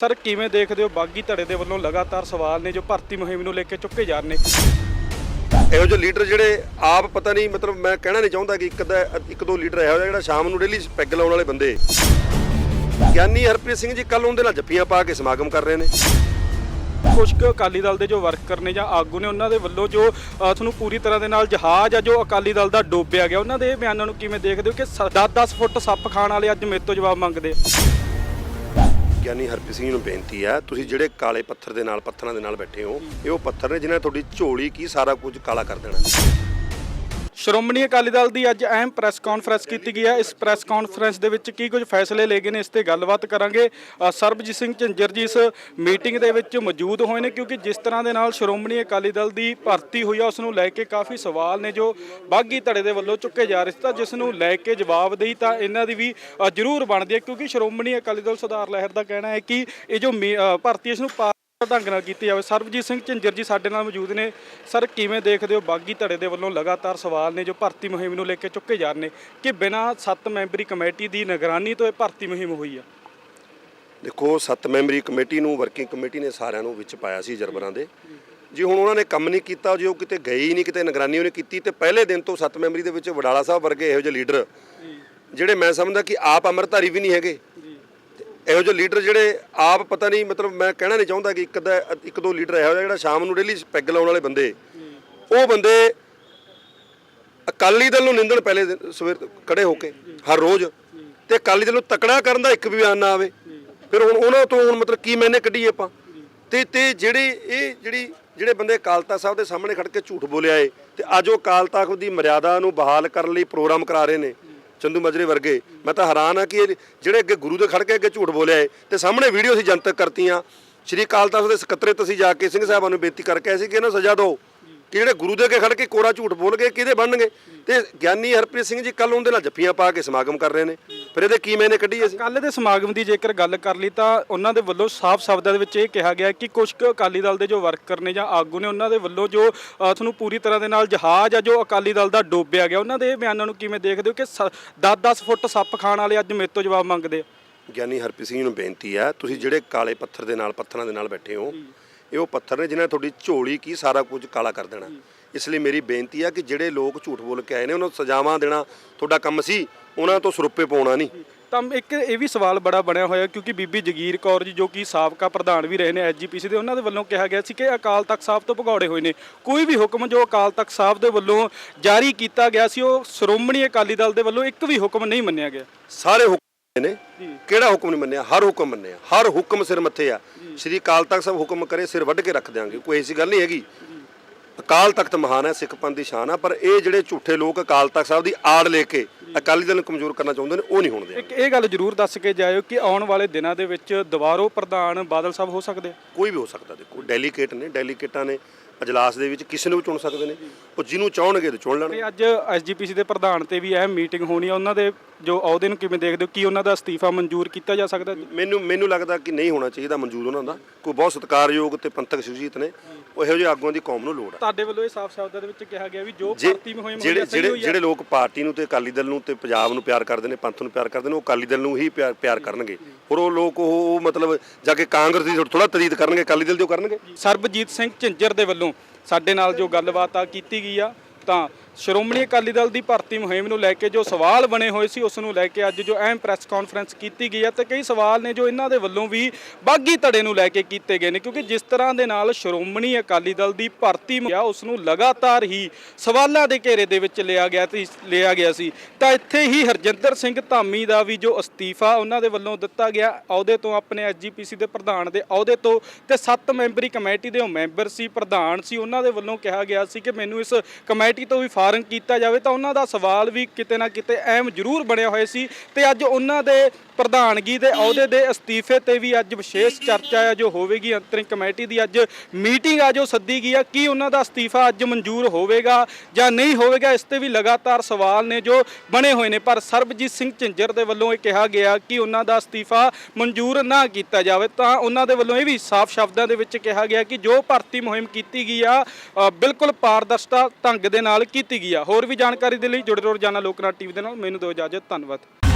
Sir ਕਿਵੇਂ ਦੇਖਦੇ ਹੋ ਬਾਗੀ ਧੜੇ ਦੇ ਵੱਲੋਂ ਲਗਾਤਾਰ ਸਵਾਲ ਨੇ ਜੋ ਭਰਤੀ ਮੁਹਿੰਮ ਨੂੰ ਲੈ ਕੇ ਚੁੱਕੇ ਜਾ ਰਹੇ ਨੇ? ਇਹੋ ਜਿਹੇ ਲੀਡਰ ਜਿਹੜੇ ਆਪ ਪਤਾ ਨਹੀਂ ਮਤਲਬ ਮੈਂ ਕਹਿਣਾ ਨਹੀਂ ਚਾਹੁੰਦਾ ਕਿ ਇੱਕ ਦਾ ਇੱਕ ਦੋ ਲੀਡਰ ਇਹੋ ਜਿਹਾ ਜਿਹੜਾ ਸ਼ਾਮ ਨੂੰ ਡੇਲੀ ਪੈਗ ਲਾਉਣ ਵਾਲੇ ਬੰਦੇ। ਗਿਆਨੀ ਹਰਪ੍ਰੀਤ ਸਿੰਘ ਜੀ ਕੱਲ ਉਹਦੇ ਨਾਲ ਜੱਫੀਆਂ ਪਾ ਕੇ ਸਮਾਗਮ ਕਰ ਰਹੇ ਨੇ। ਕੁਝ ਕੁ ਅਕਾਲੀ ਦਲ ਦੇ ਜੋ ਵਰਕਰ ਨੇ ਜਾਂ ਆਗੂ ਨੇ ਉਹਨਾਂ ਦੇ ਵੱਲੋਂ ਜੋ ਤੁਹਾਨੂੰ ਪੂਰੀ ਤਰ੍ਹਾਂ ਦੇ ਨਾਲ ਜਹਾਜ਼ ਆ ਜੋ ਅਕਾਲੀ ਦਲ ਦਾ ਡੋਬਿਆ ਗਿਆ ਉਹਨਾਂ ਦੇ ਇਹ ਬਿਆਨਾਂ ਨੂੰ ਕਿਵੇਂ ਦੇਖਦੇ ਹੋ ਕਿ 10-10 ਫੁੱਟ ਸੱਪ ਖਾਣ ਵਾਲੇ ਅੱਜ ਮੇਰੇ ਤੋਂ ਜਵਾਬ ਮੰਗਦੇ ਆ? ਗਿਆਨੀ ਹਰਪ੍ਰੀਤ ਸਿੰਘ ਜੀ ਨੂੰ ਬੇਨਤੀ ਹੈ ਤੁਸੀਂ ਜਿਹੜੇ ਕਾਲੇ ਪੱਥਰ ਦੇ ਨਾਲ, ਪੱਥਰਾਂ ਦੇ ਨਾਲ ਬੈਠੇ ਹੋ, ਇਹ ਉਹ ਪੱਥਰ ਨੇ ਜਿਨ੍ਹਾਂ ਨੇ ਤੁਹਾਡੀ ਝੋਲੀ ਕੀ ਸਾਰਾ ਕੁਝ ਕਾਲਾ ਕਰ ਦੇਣਾ। ਸ਼੍ਰੋਮਣੀ ਅਕਾਲੀ ਦਲ ਦੀ ਅੱਜ ਅਹਿਮ ਪ੍ਰੈਸ ਕਾਨਫਰੰਸ ਕੀਤੀ ਗਈ ਹੈ। ਇਸ ਪ੍ਰੈਸ ਕਾਨਫਰੰਸ ਦੇ ਵਿੱਚ ਕੀ ਕੁਝ ਫੈਸਲੇ ਲਏ ਗਏ ਨੇ, ਇਸ ਤੇ ਗੱਲਬਾਤ ਕਰਾਂਗੇ। ਸਰਬਜੀਤ ਸਿੰਘ ਝੰਜਰ ਜੀ ਇਸ ਮੀਟਿੰਗ ਦੇ ਵਿੱਚ ਮੌਜੂਦ ਹੋਏ ਨੇ, ਕਿਉਂਕਿ ਜਿਸ ਤਰ੍ਹਾਂ ਦੇ ਨਾਲ ਸ਼੍ਰੋਮਣੀ ਅਕਾਲੀ ਦਲ ਦੀ ਭਰਤੀ ਹੋਈ ਆ ਉਸ ਨੂੰ ਲੈ ਕੇ ਕਾਫੀ ਸਵਾਲ ਨੇ ਜੋ ਬਾਗੀ ਧੜੇ ਦੇ ਵੱਲੋਂ ਚੁੱਕੇ ਜਾ ਰਹੇ ਸੀ। ਤਾਂ ਜਿਸ ਨੂੰ ਲੈ ਕੇ ਜਵਾਬਦੇਹੀ ਤਾਂ ਇਹਨਾਂ ਦੀ ਵੀ ਜ਼ਰੂਰ ਬਣਦੀ ਹੈ, ਕਿਉਂਕਿ ਸ਼੍ਰੋਮਣੀ ਅਕਾਲੀ ਦਲ ਸੁਧਾਰ ਲਹਿਰ ਦਾ ਕਹਿਣਾ ਹੈ ਕਿ ਇਹ ਜੋ ਮੀ- ਭਰਤੀ ਇਸ ਨੂੰ ਪਾ ਢੰਗ ਨਾਲ ਕੀਤੀ ਜਾਵੇ। ਸਰਬਜੀਤ ਸਿੰਘ ਝਿੰਜਰ ਜੀ ਸਾਡੇ ਨਾਲ ਮੌਜੂਦ ਨੇ। ਸਰ, ਕਿਵੇਂ ਦੇਖਦੇ ਹੋ ਬਾਗੀ ਧੜੇ ਦੇ ਵੱਲੋਂ ਲਗਾਤਾਰ ਸਵਾਲ ਨੇ ਜੋ ਭਰਤੀ ਮੁਹਿੰਮ ਨੂੰ ਲੈ ਕੇ ਚੁੱਕੇ ਜਾ ਰਹੇ ਨੇ ਕਿ ਬਿਨਾਂ 7 ਮੈਂਬਰੀ ਕਮੇਟੀ ਦੀ ਨਿਗਰਾਨੀ ਤੋਂ ਇਹ ਭਰਤੀ ਮੁਹਿੰਮ ਹੋਈ ਆ? ਦੇਖੋ, ਸੱਤ ਮੈਂਬਰੀ ਕਮੇਟੀ ਨੂੰ, ਵਰਕਿੰਗ ਕਮੇਟੀ ਨੇ ਸਾਰਿਆਂ ਨੂੰ ਵਿੱਚ ਪਾਇਆ ਸੀ ਜਰਬਰਾਂ ਦੇ। ਜੇ, ਹੁਣ ਉਹਨਾਂ ਨੇ ਕੰਮ ਨਹੀਂ ਕੀਤਾ, ਜੇ ਉਹ ਕਿਤੇ ਗਏ ਹੀ ਨਹੀਂ, ਕਿਤੇ ਨਿਗਰਾਨੀ ਉਹਨੇ ਕੀਤੀ, ਤੇ ਪਹਿਲੇ ਦਿਨ ਤੋਂ ਸੱਤ ਮੈਂਬਰੀ ਦੇ ਵਿੱਚ ਵਡਾਲਾ ਸਾਹਿਬ ਵਰਗੇ ਇਹੋ ਜਿਹੇ ਲੀਡਰ, ਜਿਹੜੇ ਮੈਂ ਸਮਝਦਾ ਕਿ ਆਪ ਅਮਰਧਾਰੀ ਵੀ ਨਹੀਂ ਹੈਗੇ। ਇਹੋ ਜਿਹੇ ਲੀਡਰ ਜਿਹੜੇ ਆਪ ਪਤਾ ਨਹੀਂ, ਮਤਲਬ ਮੈਂ ਕਹਿਣਾ ਨਹੀਂ ਚਾਹੁੰਦਾ ਕਿ ਇੱਕ ਦਾ ਇੱਕ ਦੋ ਲੀਡਰ ਇਹੋ ਜਿਹਾ ਜਿਹੜਾ ਸ਼ਾਮ ਨੂੰ ਡੇਲੀ ਪੈਗ ਲਾਉਣ ਵਾਲੇ ਬੰਦੇ। ਉਹ ਬੰਦੇ ਅਕਾਲੀ ਦਲ ਨੂੰ ਨਿੰਦਣ ਪਹਿਲੇ ਦਿਨ, ਸਵੇਰ ਖੜੇ ਹੋ ਕੇ, ਹਰ ਰੋਜ਼। ਤੇ ਅਕਾਲੀ ਦਲ ਨੂੰ ਤਕੜਾ ਕਰਨ ਦਾ ਇੱਕ ਵੀ ਬਿਆਨ ਨਾ ਆਵੇ। ਫਿਰ ਹੁਣ ਉਹਨਾਂ ਤੋਂ ਹੁਣ ਮਤਲਬ ਕੀ ਮੈਨੇ ਕੱਢੀਏ ਆਪਾਂ? ਤੇ ਤੇ ਜਿਹੜੇ ਇਹ ਜਿਹੜੀ, ਜਿਹੜੇ ਬੰਦੇ ਅਕਾਲ ਤਖਤ ਸਾਹਿਬ ਦੇ ਸਾਹਮਣੇ ਖੜ ਕੇ ਝੂਠ ਬੋਲਿਆ ਏ, ਤੇ ਅੱਜ ਉਹ ਅਕਾਲ ਤਖਤ ਦੀ ਮਰਿਆਦਾ ਨੂੰ ਬਹਾਲ ਕਰਨ ਲਈ ਪ੍ਰੋਗਰਾਮ ਕਰਾ ਰਹੇ ਨੇ। ਚੰਦੂ ਮਜਰੇ ਵਰਗੇ। ਮੈਂ ਤਾਂ ਹੈਰਾਨ ਆ ਕਿ ਇਹ ਜਿਹੜੇ ਅੱਗੇ ਗੁਰੂ ਦੇ ਖੜ ਕੇ ਅੱਗੇ ਝੂਠ ਬੋਲਿਆ ਏ, ਤੇ ਸਾਹਮਣੇ ਵੀਡੀਓ ਅਸੀਂ ਜਨਤਕ ਕਰਤੀਆਂ। ਸ਼੍ਰੀ ਅਕਾਲ ਤਖਤ ਦੇ ਸਕੱਤਰੇਤ ਅਸੀਂ ਜਾ ਕੇ ਸਿੰਘ ਸਾਹਿਬਾਂ ਨੂੰ ਬੇਨਤੀ ਕਰਕੇ ਆਏ ਸੀ ਕਿ ਇਹਨਾਂ ਨੂੰ ਸਜ਼ਾ ਦਿਓ। ਕਿ ਜਿਹੜੇ ਗੁਰੂ ਦੇ ਅੱਗੇ ਖੜ ਕੇ ਕੋਰਾ ਝੂਠ ਬੋਲ ਗਏ ਕਿਹਦੇ ਬਣਨਗੇ? ਤੇ ਗਿਆਨੀ ਹਰਪ੍ਰੀਤ ਸਿੰਘ ਜੀ ਕੱਲ ਉਹਦੇ ਨਾਲ ਜੱਫੀਆਂ ਪਾ ਕੇ ਸਮਾਗਮ ਕਰ ਰਹੇ ਨੇ। ਫਿਰ ਇਹਦੇ ਕੀ ਮੈਨੇ ਕੱਢੀ ਅਸੀਂ? ਕੱਲ ਦੇ ਸਮਾਗਮ ਦੀ ਜੇਕਰ ਗੱਲ ਕਰ ਲਈ ਤਾਂ ਉਹਨਾਂ ਦੇ ਵੱਲੋਂ ਸਾਫ਼ ਸ਼ਬਦਾਂ ਦੇ ਵਿੱਚ ਇਹ ਕਿਹਾ ਗਿਆ ਕਿ ਕੁਝ ਕੁ ਅਕਾਲੀ ਦਲ ਦੇ ਜੋ ਵਰਕਰ ਨੇ ਜਾਂ ਆਗੂ ਨੇ ਉਹਨਾਂ ਦੇ ਵੱਲੋਂ ਜੋ ਤੁਹਾਨੂੰ ਪੂਰੀ ਤਰ੍ਹਾਂ ਦੇ ਨਾਲ ਜਹਾਜ਼ ਆ ਜੋ ਅਕਾਲੀ ਦਲ ਦਾ ਡੋਬਿਆ ਗਿਆ ਉਹਨਾਂ ਦੇ ਬਿਆਨਾਂ ਨੂੰ ਕਿਵੇਂ ਦੇਖਦੇ ਹੋ ਕਿ 10-10 ਫੁੱਟ ਸੱਪ ਖਾਣ ਵਾਲੇ ਅੱਜ ਮੇਰੇ ਤੋਂ ਜਵਾਬ ਮੰਗਦੇ ਆ? ਗਿਆਨੀ ਹਰਪ੍ਰੀਤ ਸਿੰਘ ਨੂੰ ਬੇਨਤੀ ਹੈ ਤੁਸੀਂ ਜਿਹੜੇ ਕਾਲੇ ਪੱਥਰ ਦੇ ਨਾਲ ਪੱਥਰਾਂ ਦੇ ਨਾਲ ਬੈਠੇ ਹੋ ਇਹ ਉਹ ਪੱਥਰ ਨੇ ਜਿਨ੍ਹਾਂ ਨੇ ਤੁਹਾਡੀ ਝੋਲੀ ਕੀ ਸਾਰਾ ਕੁਝ ਕਾਲਾ ਕਰ ਦੇਣਾ। ਇਸ ਲਈ ਮੇਰੀ ਬੇਨਤੀ ਹੈ ਕਿ ਜਿਹੜੇ ਲੋਕ ਝੂਠ ਬੋਲ ਕੇ ਆਏ ਨੇ ਉਹਨਾਂ ਨੂੰ ਸਜ਼ਾਵਾਂ ਦੇਣਾ ਤੁਹਾਡਾ ਕੰਮ ਸੀ ਉਹਨਾਂ ਤੋਂ ਸਰੁੱਪੇ ਪਾਉਣਾ ਨਹੀਂ। ਤਾਂ ਇੱਕ ਇਹ ਵੀ ਸਵਾਲ ਬੜਾ ਬਣਿਆ ਹੋਇਆ ਕਿਉਂਕਿ ਬੀਬੀ ਜਗੀਰ ਕੌਰ ਜੀ ਜੋ ਕਿ ਸਾਬਕਾ ਪ੍ਰਧਾਨ ਵੀ ਰਹੇ ਨੇ ਐਸਜੀਪੀਸੀ ਦੇ ਉਹਨਾਂ ਦੇ ਵੱਲੋਂ ਕਿਹਾ ਗਿਆ ਸੀ ਕਿ ਅਕਾਲ ਤਖਤ ਸਾਹਿਬ ਤੋਂ ਭਗੌੜੇ ਹੋਏ ਨੇ। ਕੋਈ ਵੀ ਹੁਕਮ ਜੋ ਅਕਾਲ ਤਖਤ ਸਾਹਿਬ ਦੇ ਵੱਲੋਂ ਜਾਰੀ ਕੀਤਾ ਗਿਆ ਸੀ ਉਹ ਸ਼੍ਰੋਮਣੀ ਅਕਾਲੀ ਦਲ ਦੇ ਵੱਲੋਂ ਇੱਕ ਵੀ ਹੁਕਮ ਨਹੀਂ ਮੰਨਿਆ ਗਿਆ। ਸਾਰੇ ਹੁਕਮ ਨੇ। ਕਿਹੜਾ ਹੁਕਮ ਨਹੀਂ ਮੰਨਿਆ? ਹਰ ਹੁਕਮ ਮੰਨਿਆ। ਹਰ ਹੁਕਮ ਸਿਰ ਮੱਥੇ ਆ। ਸ੍ਰੀ ਅਕਾਲ ਤਖਤ ਸਾਹਿਬ ਹੁਕਮ ਕਰੇ ਸਿਰ ਵੱਢ ਕੇ ਰੱਖ ਦਿਆਂਗੇ। ਕੋਈ ਐਸੀ ਗੱਲ ਨਹੀਂ ਹੈਗੀ। ਅਕਾਲ ਤਖਤ ਮਹਾਨ ਹੈ ਸਿੱਖ ਪੰਥ ਦੀ ਸ਼ਾਨ ਆ ਪਰ ਇਹ ਜਿਹੜੇ ਝੂਠੇ ਲੋਕ ਅਕਾਲ ਤਖਤ ਸਾਹਿਬ ਦੀ ਆੜ ਲੈ ਕੇ ਅਕਾਲੀ ਦਲ ਨੂੰ ਕਮਜ਼ੋਰ ਕਰਨਾ ਚਾਹੁੰਦੇ ਨੇ ਉਹ ਨਹੀਂ ਹੋਣ ਇੱਕ ਇਹ ਗੱਲ ਜ਼ਰੂਰ ਦੱਸ ਕੇ ਜਾਇਓ ਕਿ ਆਉਣ ਵਾਲੇ ਦਿਨਾਂ ਦੇ ਵਿੱਚ ਦੁਬਾਰੋ ਪ੍ਰਧਾਨ ਬਾਦਲ ਸਾਹਿਬ ਹੋ ਸਕਦੇ ਆ। ਕੋਈ ਵੀ ਹੋ ਸਕਦਾ ਦੇਖੋ ਡੈਲੀਕੇਟ ਨੇ ਡੈਲੀਕੇਟਾਂ ਨੇ ਅਜਲਾਸ ਦੇ ਵਿੱਚ ਕਿਸੇ ਨੂੰ ਵੀ ਚੁਣ ਸਕਦੇ ਨੇ। ਉਹ ਜਿਹਨੂੰ ਚਾਹਣਗੇ ਤੇ ਚੁਣ ਲੈਣਗੇ। ਤੇ ਅੱਜ ਐਸਜੀਪੀਸੀ ਦੇ ਪ੍ਰਧਾਨ ਤੇ ਵੀ ਅਹਿਮ ਮੀਟਿੰਗ ਹੋਣੀ ਆ ਉਹਨਾਂ ਦੇ ਜੋ ਅਹੁਦੇ ਨੂੰ ਕਿਵੇਂ ਦੇਖਦੇ ਹੋ? ਕੀ ਉਹਨਾਂ ਦਾ ਅਸਤੀਫਾ ਮਨਜ਼ੂਰ ਕੀਤਾ ਜਾ ਸਕਦਾ? ਮੈਨੂੰ ਮੈਨੂੰ ਲੱਗਦਾ ਕਿ ਨਹੀਂ ਹੋਣਾ ਚਾਹੀਦਾ ਮਨਜ਼ੂਰ ਉਹਨਾਂ ਦਾ। ਕੋਈ ਬਹੁਤ ਸਤਿਕਾਰਯੋਗ ਤੇ ਪੰਥਕ ਸ਼ਖਸੀਅਤ ਨੇ। ਉਹ ਇਹੋ ਜਿਹੇ ਆਗੂਆਂ ਦੀ ਕੌਮ ਨੂੰ ਲੋੜ ਹੈ ਤੁਹਾਡੇ ਵੱਲੋਂ ਇਹ ਸਾਫ਼ ਸ਼ਬਦਾਂ ਦੇ ਵਿੱਚ ਕਿਹਾ ਗਿਆ ਵੀ ਜੋ ਭਰਤੀ ਮੁਹਿੰਮ ਜਿਹੜੇ ਜਿਹੜੇ। ਜਿਹੜੇ ਲੋਕ ਪਾਰਟੀ ਨੂੰ ਤੇ ਅਕਾਲੀ ਦਲ ਨੂੰ ਤੇ ਪੰਜਾਬ ਨੂੰ ਪਿਆਰ ਕਰਦੇ ਨੇ ਪੰਥ ਨੂੰ ਪਿਆਰ ਕਰਦੇ ਨੇ ਉਹ ਅਕਾਲੀ ਦਲ ਨੂੰ ਹੀ ਪਿਆਰ ਕਰਨਗੇ। ਹੋਰ ਉਹ ਲੋਕ ਉਹ ਉਹ ਮਤਲਬ ਜਾ ਕੇ ਕਾਂਗਰਸ ਦੀ ਥੋੜਾ ਤਰੀਦ ਕਰਨਗੇ ਅਕਾਲੀ ਦਲ ਦੀ ਉਹ ਕਰਨਗੇ। ਸਰਬਜੀਤ ਸਿੰਘ ਝਿੰਜਰ ਦੇ ਵੱਲੋਂ ਸਾਡੇ ਨਾਲ ਜੋ ਗੱਲਬਾਤ ਆ ਕੀਤੀ ਗਈ ਆ ਤਾਂ ਸ਼੍ਰੋਮਣੀ ਅਕਾਲੀ ਦਲ ਦੀ ਭਰਤੀ ਮੁਹਿੰਮ ਨੂੰ ਲੈ ਕੇ ਜੋ ਸਵਾਲ ਬਣੇ ਹੋਏ ਸੀ, ਉਸ ਨੂੰ ਲੈ ਕੇ ਅੱਜ ਜੋ ਅਹਿਮ ਪ੍ਰੈਸ ਕਾਨਫਰੰਸ ਕੀਤੀ ਗਈ ਹੈ ਤੇ ਕਈ ਸਵਾਲ ਨੇ ਜੋ ਇਹਨਾਂ ਦੇ ਵੱਲੋਂ ਵੀ ਬਾਗੀ ਧੜੇ ਨੂੰ ਲੈ ਕੇ ਕੀਤੇ ਗਏ ਨੇ, ਕਿਉਂਕਿ ਜਿਸ ਤਰ੍ਹਾਂ ਦੇ ਨਾਲ ਸ਼੍ਰੋਮਣੀ ਅਕਾਲੀ ਦਲ ਦੀ ਭਰਤੀ ਆ, ਉਸ ਨੂੰ ਲਗਾਤਾਰ ਹੀ ਸਵਾਲਾਂ ਦੇ ਘੇਰੇ ਦੇ ਵਿੱਚ ਲਿਆ ਗਿਆ ਤੇ ਲਿਆ ਗਿਆ ਸੀ। ਤਾਂ ਇੱਥੇ ਹੀ ਹਰਜਿੰਦਰ ਸਿੰਘ ਧਾਮੀ ਦਾ ਵੀ ਜੋ ਅਸਤੀਫਾ ਉਹਨਾਂ ਦੇ ਵੱਲੋਂ ਦਿੱਤਾ ਗਿਆ, ਅਹੁਦੇ ਤੋਂ ਆਪਣੇ ਐਸਜੀਪੀਸੀ ਦੇ ਪ੍ਰਧਾਨ ਦੇ ਅਹੁਦੇ ਤੋਂ ਤੇ 7 ਮੈਂਬਰੀ ਕਮੇਟੀ ਦੇ ਉਹ ਮੈਂਬਰ ਸੀ, ਪ੍ਰਧਾਨ ਸੀ, ਉਹਨਾਂ ਦੇ ਵੱਲੋਂ ਕਿਹਾ ਗਿਆ ਸੀ ਕਿ ਮੈਨੂੰ ਇਸ ਕਮੇਟੀ ਤੋਂ ਵੀ ਫਾਰਗ ਕੀਤਾ ਜਾਵੇ ਤਾਂ ਉਹਨਾਂ ਦਾ ਸਵਾਲ ਵੀ ਕਿਤੇ ਨਾ ਕਿਤੇ ਅਹਿਮ ਜ਼ਰੂਰ ਬਣਿਆ ਹੋਇਆ ਸੀ ਤੇ ਅੱਜ ਉਹਨਾਂ ਦੇ ਪ੍ਰਧਾਨਗੀ ਦੇ ਅਹੁਦੇ ਦੇ ਅਸਤੀਫੇ ਤੇ ਵੀ ਅੱਜ ਵਿਸ਼ੇਸ਼ ਚਰਚਾ ਆ ਜੋ ਹੋਵੇਗੀ ਅੰਤਰਿਮ ਕਮੇਟੀ ਦੀ ਅੱਜ ਮੀਟਿੰਗ ਆ ਜੋ ਸੱਦੀ ਗਈ ਆ ਕੀ ਉਹਨਾਂ ਦਾ ਅਸਤੀਫਾ ਅੱਜ ਮਨਜ਼ੂਰ ਹੋਵੇਗਾ ਜਾਂ ਨਹੀਂ ਹੋਵੇਗਾ ਇਸ ਤੇ ਵੀ ਲਗਾਤਾਰ ਸਵਾਲ ਨੇ ਜੋ ਬਣੇ ਹੋਏ ਨੇ। ਪਰ ਸਰਬਜੀਤ ਸਿੰਘ ਝਿੰਜਰ ਦੇ ਵੱਲੋਂ ਇਹ ਕਿਹਾ ਗਿਆ ਕਿ ਉਹਨਾਂ ਦਾ ਅਸਤੀਫਾ ਮਨਜ਼ੂਰ ਨਾ ਕੀਤਾ ਜਾਵੇ ਤਾਂ ਉਹਨਾਂ ਦੇ ਵੱਲੋਂ ਇਹ ਵੀ ਸਾਫ਼ ਸ਼ਬਦਾਂ ਦੇ ਵਿੱਚ ਕਿਹਾ ਗਿਆ ਕਿ ਜੋ ਭਰਤੀ ਮੁਹਿੰਮ ਕੀਤੀ ਗਈ ਆ ਬਿਲਕੁਲ ਪਾਰਦਰਸ਼ਤਾ ਢੰਗ ਦੇ ਨਾਲ ਕੀਤੀ ਗਈ ਆ। ਹੋਰ ਵੀ ਜਾਣਕਾਰੀ ਦੇ ਲਈ ਜੁੜੇ ਰਹੋ ਰੋਜ਼ਾਨਾ ਲੋਕਨਾਥ ਟੀਵੀ ਦੇ ਨਾਲ। ਮੈਨੂੰ ਦਿਓ ਇਜਾਜ਼ਤ। ਧੰਨਵਾਦ।